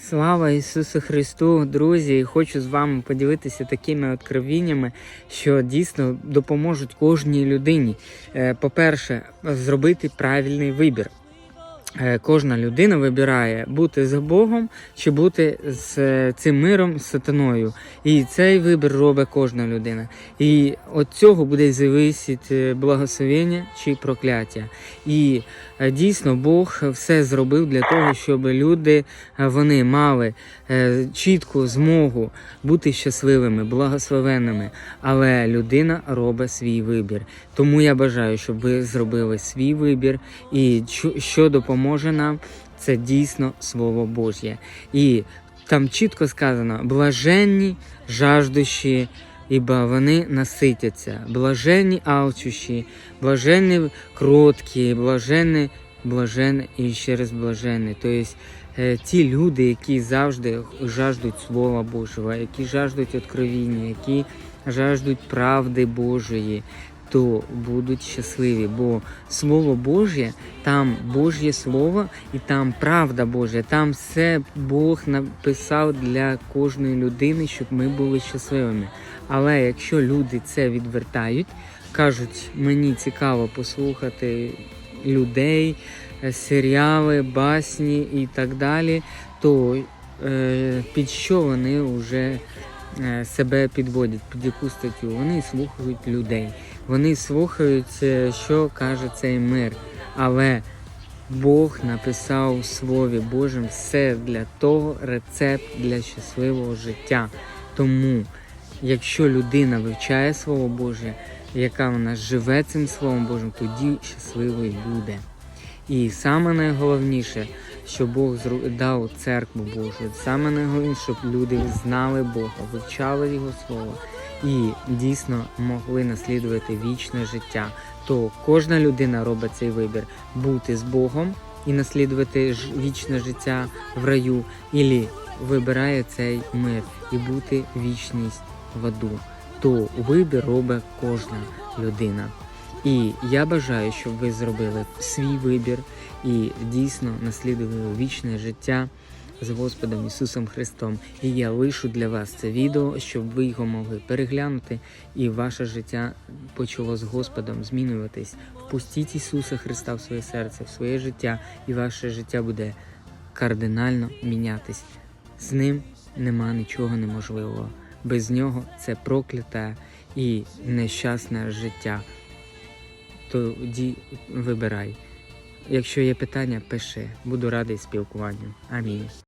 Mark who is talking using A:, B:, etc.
A: Слава Ісусу Христу, друзі! Хочу з вами поділитися такими откровіннями, що дійсно допоможуть кожній людині. Е, По-перше, зробити правильний вибір. Е, Кожна людина вибирає бути за Богом чи бути з е, цим миром з сатаною. І цей вибір робить кожна людина. І від цього буде зависіти благословення чи прокляття. І е, дійсно Бог все зробив для того, щоб люди е, вони мали е, чітку змогу бути щасливими, благословенними. Але людина робить свій вибір. Тому я бажаю, щоб ви зробили свій вибір, і що допоможе нам, це дійсно Слово Божє. І там чітко сказано: блаженні, жаждущі, ібо вони наситяться, блаженні алчущі, блаженні кроткі, блаженні, блаженні і ще раз блаженні. Тобто ті люди, які завжди жаждуть Слова Божого, які жаждуть откровіння, які жаждуть правди Божої. То будуть щасливі, бо Слово Божє, там Божє Слово і там правда Божя, там все Бог написав для кожної людини, щоб ми були щасливими. Але якщо люди це відвертають, кажуть, мені цікаво послухати людей, серіали, басні і так далі, то е, під що вони вже е, себе підводять, під яку статтю? Вони слухають людей, вони слухають, що каже цей мир. Але Бог написав у Слові Божим все для того, рецепт для щасливого життя. Тому, якщо людина вивчає Слово Боже, яка вона живе цим Словом Божим, тоді щасливою буде. І саме найголовніше, що Бог дав церкву Божу, саме найголовніше, щоб люди знали Бога, вивчали Його Слово і дійсно могли наслідувати вічне життя. То кожна людина робить цей вибір бути з Богом і наслідувати вічне життя в раю, ілі вибирає цей мир і бути вічність в аду. То вибір робить кожна людина. І я бажаю, щоб ви зробили свій вибір і дійсно наслідували вічне життя з Господом Ісусом Христом. І я лишу для вас це відео, щоб ви його могли переглянути, і ваше життя почало з Господом змінюватись. Впустіть Ісуса Христа в своє серце, в своє життя, і ваше життя буде кардинально мінятись. З ним нема нічого неможливого. Без нього це прокляте і нещасне життя. Тоді вибирай. Якщо є питання, пиши. Буду радий спілкуванню. Амінь.